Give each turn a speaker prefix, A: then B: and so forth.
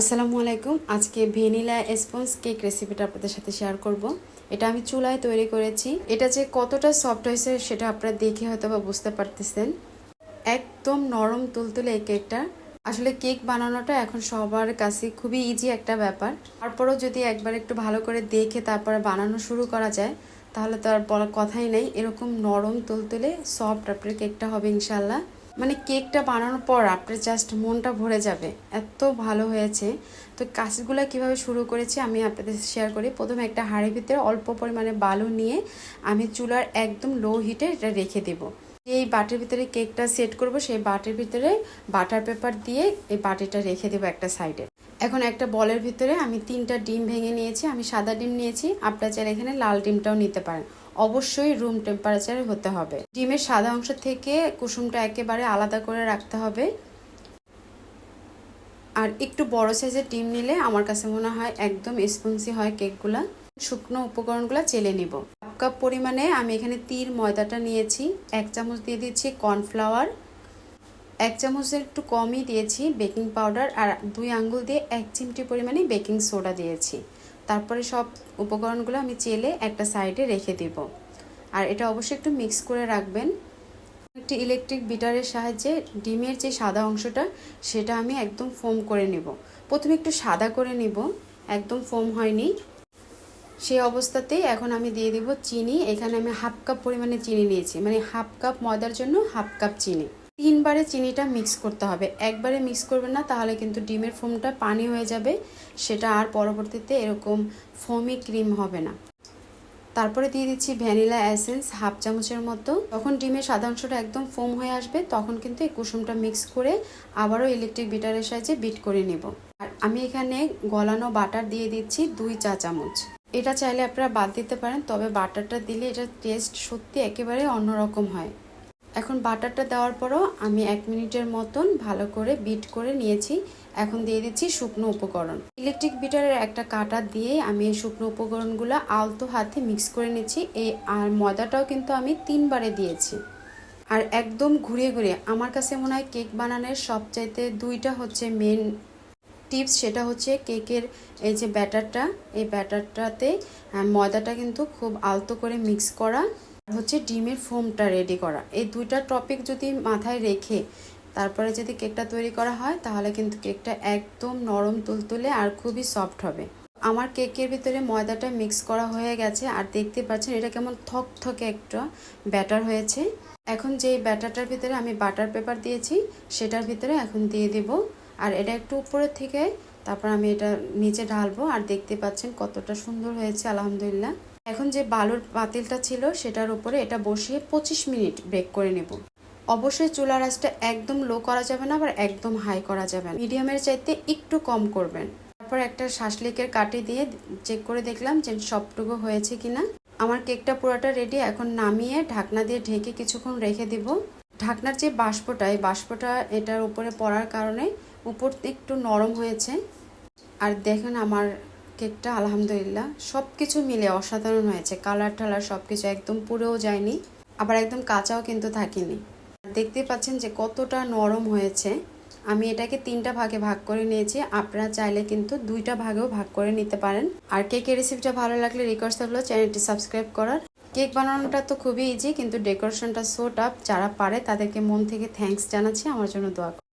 A: আসসালামু আলাইকুম। আজকে ভ্যানিলা স্পঞ্জ কেক রেসিপিটা আপনাদের সাথে শেয়ার করব। এটা আমি চুলায় তৈরি করেছি। এটা যে কতটা সফট হয়েছে সেটা আপনারা দেখে হয়তো বা বুঝতে পারতেছেন। একদম নরম তুলতুলে এই কেকটা। আসলে কেক বানানোটা এখন সবার কাছে খুবই ইজি একটা ব্যাপার। তারপরেও যদি একবার একটু ভালো করে দেখে তারপরে বানানো শুরু করা যায়, তাহলে তো আর বলার কথাই নেই। এরকম নরম তুলতুলে সফট আপনার কেকটা হবে ইনশাল্লাহ মানে কেকটা বানানোর পর আপনার জাস্ট মনটা ভরে যাবে। এত ভালো হয়েছে। তো কাজগুলো কীভাবে শুরু করেছি আমি আপনাদের শেয়ার করি। প্রথমে একটা হাঁড়ির ভিতরে অল্প পরিমাণে বালু নিয়ে আমি চুলার একদম লো হিটে এটা রেখে দেবো। এই বাটির ভিতরে কেকটা সেট করব, সেই বাটির ভিতরে বাটার পেপার দিয়ে এই বাটিটা রেখে দেবো একটা সাইডে এখন একটা বলের ভিতরে আমি তিনটা ডিম ভেঙে নিয়েছি, আমি সাদা ডিম নিয়েছি। আপনার চাইলে এখানে লাল ডিমটাও নিতে পারেন। অবশ্যই রুম টেম্পারেচারে হতে হবে। ডিমের সাদা অংশ থেকে কুসুমটা একেবারে আলাদা করে রাখতে হবে। আর একটু বড় সাইজের ডিম নিলে আমার কাছে মনে হয় একদম স্পঞ্জি হয় কেকগুলা শুকনো উপকরণগুলো চেলে নিব। হাফ কাপ পরিমাণে আমি এখানে তির ময়দাটা নিয়েছি। এক চামচ দিয়ে দিচ্ছি কর্নফ্লাওয়ার এক চামচের একটু কমই দিয়েছি বেকিং পাউডার আর দুই আঙ্গুল দিয়ে এক চিমটি পরিমাণে বেকিং সোডা দিয়েছি। তারপরে সব উপকরণগুলো আমি চেলে একটা সাইডে রেখে দিব। আর এটা অবশ্যই একটু মিক্স করে রাখবেন। একটি ইলেকট্রিক বিটারের সাহায্যে ডিমের যে সাদা অংশটা, সেটা আমি একদম ফোম করে নেব। প্রথমে একটু সাদা করে নিব, একদম ফোম হয়নি। সেই অবস্থাতেই এখন আমি দিয়ে দিব চিনি। এখানে আমি হাফ কাপ পরিমাণে চিনি নিয়েছি। মানে হাফ কাপ ময়দার জন্য হাফ কাপ চিনি। তিনবারে চিনিটা মিক্স করতে হবে। একবারে মিক্স করবেন না, তাহলে কিন্তু ডিমের ফোমটা পানি হয়ে যাবে। সেটা আর পরবর্তীতে এরকম ফোমি ক্রিম হবে না। তারপরে দিয়ে দিচ্ছি ভ্যানিলা অ্যাসেন্স হাফ চামচের মতো। তখন ডিমের সাদা অংশটা একদম ফোম হয়ে আসবে, তখন কিন্তু এই কুসুমটা মিক্স করে আবারও ইলেকট্রিক বিটারের সাহায্যে বিট করে নেব। আর আমি এখানে গলানো বাটার দিয়ে দিচ্ছি দুই চা চামচ। এটা চাইলে আপনারা বাদ দিতে পারেন, তবে বাটারটা দিলে এটার টেস্ট সত্যি একেবারে অন্যরকম হয়। এখন বাটারটা দেওয়ার পরও আমি এক মিনিটের মতন ভালো করে বিট করে নিয়েছি। এখন দিয়ে দিচ্ছি শুকনো উপকরণ। ইলেকট্রিক বিটারের একটা কাটা দিয়ে আমি এই শুকনো উপকরণগুলো আলতো হাতে মিক্স করে নিচ্ছি। এই আর ময়দাটাও কিন্তু আমি তিনবারে দিয়েছি। আর একদম ঘুরিয়ে ঘুরিয়ে, আমার কাছে মনে হয় কেক বানানোর সবচাইতে দুইটা হচ্ছে মেন টিপস, সেটা হচ্ছে কেকের এই যে ব্যাটারটা। এই ব্যাটারটাতে ময়দাটা কিন্তু খুব আলতো করে মিক্স করা। হচ্ছে ডিমের ফোমটা রেডি করা। এই দুইটা টপিক যদি মাথায় রেখে তারপরে যদি কেকটা তৈরি করা হয়, তাহলে কিন্তু কেকটা একদম নরম তুলতুলে আর খুবই সফট হবে। আমার কেকের ভিতরে ময়দাটা মিক্স করা হয়ে গেছে আর দেখতে পাচ্ছেন এটা কেমন থক থকে একটা ব্যাটার হয়েছে। এখন যেই ব্যাটারটার ভিতরে আমি বাটার পেপার দিয়েছি, সেটার ভিতরে এখন দিয়ে দেব। আর এটা একটু উপরের থেকে, তারপর আমি এটা নিচে ঢালবো আর দেখতে পাচ্ছেন কতটা সুন্দর হয়েছে, আলহামদুলিল্লাহ। এখন যে বালুর পাতিলটা ছিল সেটার উপরে এটা বসিয়ে পঁচিশ মিনিট বেক করে নেব। অবশ্যই চুলার আঁচটা একদম লো করা যাবে না, আবার একদম হাই করা যাবে না। মিডিয়ামের চাইতে একটু কম করবেন। তারপর একটা শাসলিকের কাটি দিয়ে চেক করে দেখলাম যে সবটুকু হয়েছে কিনা। আমার কেকটা পুরোটা রেডি এখন নামিয়ে ঢাকনা দিয়ে ঢেকে কিছুক্ষণ রেখে দিব। ঢাকনার যে বাষ্পটা, এই বাষ্পটা এটার উপরে পড়ার কারণে উপর একটু নরম হয়েছে। আর দেখেন আমার কেকটা আলহামদুলিল্লাহ সব কিছু মিলে অসাধারণ হয়েছে। কালার টালার সব কিছু একদম পুরেও যায়নি, আবার একদম কাঁচাও কিন্তু থাকেনি। দেখতে পাচ্ছেন যে কতটা নরম হয়েছে। আমি এটাকে তিনটা ভাগে ভাগ করে নিয়েছি। আপনারা চাইলে কিন্তু দুইটা ভাগেও ভাগ করে নিতে পারেন। আর কেকের রেসিপিটা ভালো লাগলে রিকোয়েস্ট থাকল চ্যানেলটি সাবস্ক্রাইব করার। কেক বানানোটা তো খুবই ইজি কিন্তু ডেকোরেশনটা সো টাফ যারা পারে তাদেরকে মন থেকে থ্যাঙ্কস জানাচ্ছি। আমার জন্য দোয়া